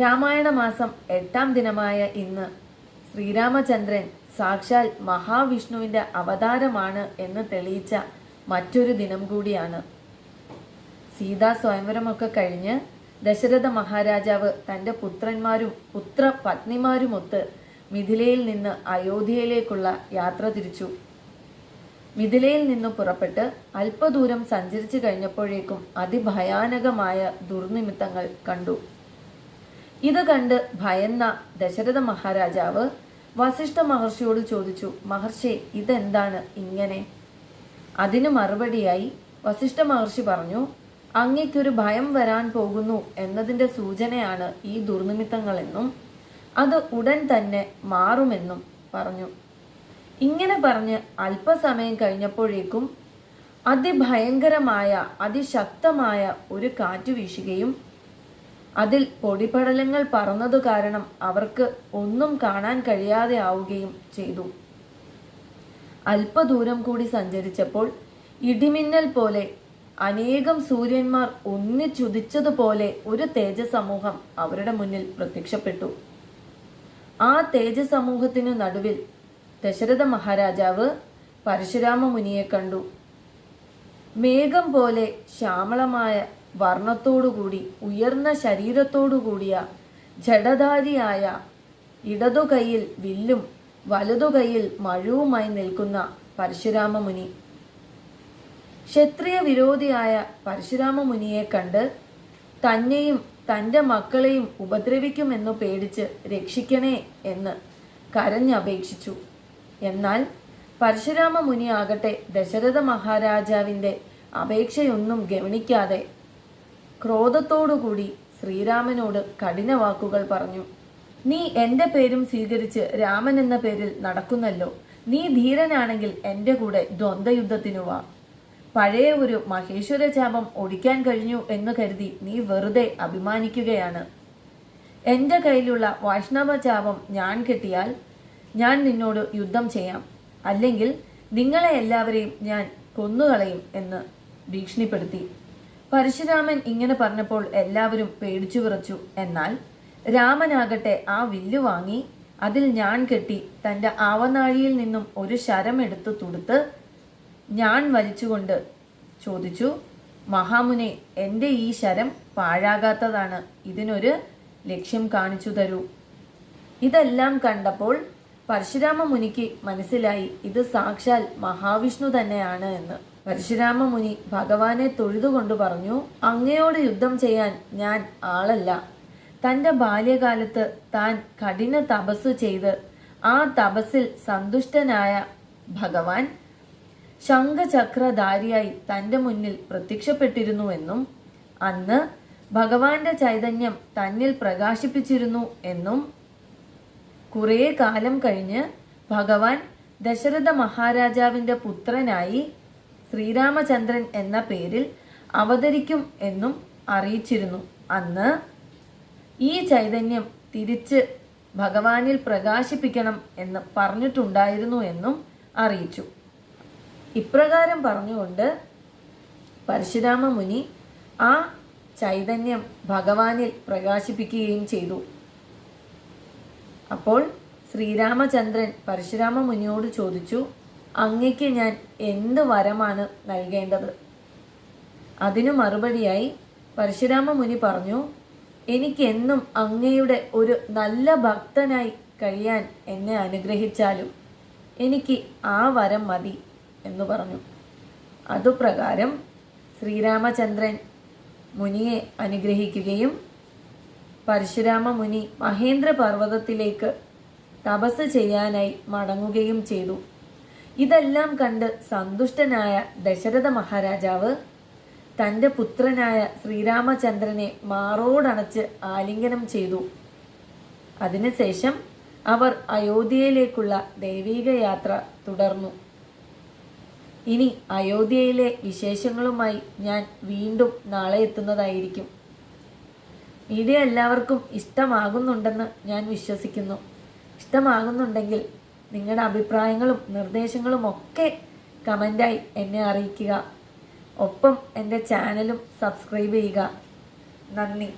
രാമായണ മാസം എട്ടാം ദിനമായ ഇന്ന് ശ്രീരാമചന്ദ്രൻ സാക്ഷാൽ മഹാവിഷ്ണുവിന്റെ അവതാരമാണ് എന്ന് തെളിയിച്ച മറ്റൊരു ദിനം കൂടിയാണ്. സീതാ സ്വയംവരമൊക്കെ കഴിഞ്ഞ് ദശരഥ മഹാരാജാവ് തന്റെ പുത്രന്മാരും പുത്ര പത്നിമാരുമൊത്ത് മിഥിലയിൽ നിന്ന് അയോധ്യയിലേക്കുള്ള യാത്ര തിരിച്ചു. മിഥിലയിൽ നിന്ന് പുറപ്പെട്ട് അല്പദൂരം സഞ്ചരിച്ചു കഴിഞ്ഞപ്പോഴേക്കും അതിഭയാനകമായ ദുർനിമിത്തങ്ങൾ കണ്ടു. ഇത് കണ്ട് ഭയന്ന ദശരഥ മഹാരാജാവ് വസിഷ്ഠ മഹർഷിയോട് ചോദിച്ചു മഹർഷി ഇതെന്താണ് ഇങ്ങനെ? അതിനു മറുപടിയായി വസിഷ്ഠ മഹർഷി പറഞ്ഞു അങ്ങയ്ക്കൊരു ഭയം വരാൻ പോകുന്നു എന്നതിന്റെ സൂചനയാണ് ഈ ദുർനിമിത്തങ്ങളെന്നും അത് ഉടൻ തന്നെ മാറുമെന്നും പറഞ്ഞു. ഇങ്ങനെ പറഞ്ഞ് അല്പസമയം കഴിഞ്ഞപ്പോഴേക്കും അതിഭയങ്കരമായ അതിശക്തമായ ഒരു കാറ്റ് വീശുകയും അതിൽ പൊടിപടലങ്ങൾ പറന്നതു കാരണം അവർക്ക് ഒന്നും കാണാൻ കഴിയാതെ ആവുകയും ചെയ്തു. അല്പദൂരം കൂടി സഞ്ചരിച്ചപ്പോൾ ഇടിമിന്നൽ പോലെ അനേകം സൂര്യന്മാർ ഒന്നിച്ചുദിച്ചതുപോലെ ഒരു തേജസമൂഹം അവരുടെ മുന്നിൽ പ്രത്യക്ഷപ്പെട്ടു. ആ തേജസമൂഹത്തിനു നടുവിൽ ദശരഥ മഹാരാജാവ് പരശുരാമ മുനിയെ കണ്ടു. മേഘം പോലെ ശ്യാമളമായ വർണത്തോടുകൂടി ഉയർന്ന ശരീരത്തോടുകൂടിയ ജഡധാരിയായ ഇടതു കൈയിൽ വില്ലും വലതു കൈയിൽ മഴുവുമായി നിൽക്കുന്ന പരശുരാമ മുനി ക്ഷത്രിയ വിരോധിയായ പരശുരാമ മുനിയെ കണ്ട് തന്നെയും തന്റെ മക്കളെയും ഉപദ്രവിക്കുമെന്നു പേടിച്ച് രക്ഷിക്കണേ എന്ന് കരഞ്ഞപേക്ഷിച്ചു. എന്നാൽ പരശുരാമ മുനിയാകട്ടെ ദശരഥ മഹാരാജാവിന്റെ അപേക്ഷയൊന്നും ഗവനിക്കാതെ ക്രോധത്തോടുകൂടി ശ്രീരാമനോട് കഠിന വാക്കുകൾ പറഞ്ഞു. നീ എന്റെ പേരും സ്വീകരിച്ച് രാമൻ എന്ന പേരിൽ നടക്കുന്നല്ലോ. നീ ധീരനാണെങ്കിൽ എന്റെ കൂടെ ദ്വന്ദ്വയുദ്ധത്തിനു വാ. പഴയ ഒരു മഹേശ്വര ചാപം ഒടിക്കാൻ കഴിഞ്ഞു എന്ന് കരുതി നീ വെറുതെ അഭിമാനിക്കുകയാണ്. എന്റെ കയ്യിലുള്ള വൈഷ്ണവ ചാപം ഞാൻ കെട്ടിയാൽ ഞാൻ നിന്നോട് യുദ്ധം ചെയ്യാം. അല്ലെങ്കിൽ നിങ്ങളെ എല്ലാവരെയും ഞാൻ കൊന്നുകളയും എന്ന് ഭീഷണിപ്പെടുത്തി. പരശുരാമൻ ഇങ്ങനെ പറഞ്ഞപ്പോൾ എല്ലാവരും പേടിച്ചു വിറച്ചു. എന്നാൽ രാമനാകട്ടെ ആ വില്ലു വാങ്ങി അതിൽ ഞാൻ കെട്ടി തന്റെ ആവനാഴിയിൽ നിന്നും ഒരു ശരം എടുത്ത് തുടുത്ത് ഞാൻ വലിച്ചുകൊണ്ട് ചോദിച്ചു മഹാമുനെ എന്റെ ഈ ശരം പാഴാകാത്തതാണ്. ഇതിനൊരു ലക്ഷ്യം കാണിച്ചു തരൂ. ഇതെല്ലാം കണ്ടപ്പോൾ പരശുരാമ മുനിക്ക് മനസ്സിലായി ഇത് സാക്ഷാൽ മഹാവിഷ്ണു തന്നെയാണ് എന്ന്. പരശുരാമ മുനി ഭഗവാനെ തൊഴുതുകൊണ്ട് പറഞ്ഞു അങ്ങയോട് യുദ്ധം ചെയ്യാൻ ഞാൻ ആളല്ല. തന്റെ ബാല്യകാലത്ത് താൻ കഠിന തപസ് ചെയ്ത് ആ തപസ്സിൽ സന്തുഷ്ടനായ ഭഗവാൻ ശംഖചക്രധാരിയായി തന്റെ മുന്നിൽ പ്രത്യക്ഷപ്പെട്ടിരുന്നുവെന്നും അന്ന് ഭഗവാന്റെ ചൈതന്യം തന്നിൽ പ്രകാശിപ്പിച്ചിരുന്നു എന്നും കുറേ കാലം കഴിഞ്ഞ് ഭഗവാൻ ദശരഥ മഹാരാജാവിന്റെ പുത്രനായി ശ്രീരാമചന്ദ്രൻ എന്ന പേരിൽ അവതരിക്കും എന്നും അറിയിച്ചിരുന്നു. അന്ന് ഈ ചൈതന്യം തിരിച്ച് ഭഗവാനിൽ പ്രകാശിപ്പിക്കണം എന്ന് പറഞ്ഞിട്ടുണ്ടായിരുന്നു എന്നും അറിയിച്ചു. ഇപ്രകാരം പറഞ്ഞുകൊണ്ട് പരശുരാമ മുനി ആ ചൈതന്യം ഭഗവാനിൽ പ്രകാശിപ്പിക്കുകയും ചെയ്തു. അപ്പോൾ ശ്രീരാമചന്ദ്രൻ പരശുരാമ മുനിയോട് ചോദിച്ചു അങ്ങയ്ക്ക് ഞാൻ എന്ത് വരമാണ് നൽകേണ്ടത്? അതിനു മറുപടിയായി പരശുരാമ മുനി പറഞ്ഞു എനിക്കെന്നും അങ്ങയുടെ ഒരു നല്ല ഭക്തനായി കഴിയാൻ എന്നെ അനുഗ്രഹിച്ചാലും എനിക്ക് ആ വരം മതി എന്ന് പറഞ്ഞു. അതുപ്രകാരം ശ്രീരാമചന്ദ്രൻ മുനിയെ അനുഗ്രഹിക്കുകയും പരശുരാമ മുനി മഹേന്ദ്ര പർവതത്തിലേക്ക് തപസ് ചെയ്യാനായി മടങ്ങുകയും ചെയ്തു. ഇതെല്ലാം കണ്ട് സന്തുഷ്ടനായ ദശരഥ മഹാരാജാവ് തന്റെ പുത്രനായ ശ്രീരാമചന്ദ്രനെ മാറോടണച്ച് ആലിംഗനം ചെയ്തു. അതിനുശേഷം അവർ അയോധ്യയിലേക്കുള്ള ദൈവീക യാത്ര തുടർന്നു. ഇനി അയോധ്യയിലെ വിശേഷങ്ങളുമായി ഞാൻ വീണ്ടും നാളെ എത്തുന്നതായിരിക്കും. വീഡിയോ എല്ലാവർക്കും ഇഷ്ടമാകുന്നുണ്ടെന്ന് ഞാൻ വിശ്വസിക്കുന്നു. ഇഷ്ടമാകുന്നുണ്ടെങ്കിൽ നിങ്ങളുടെ അഭിപ്രായങ്ങളും നിർദ്ദേശങ്ങളും ഒക്കെ കമന്റായി എന്നെ അറിയിക്കുക. ഒപ്പം എന്റെ ചാനലും സബ്സ്ക്രൈബ് ചെയ്യുക. നന്ദി.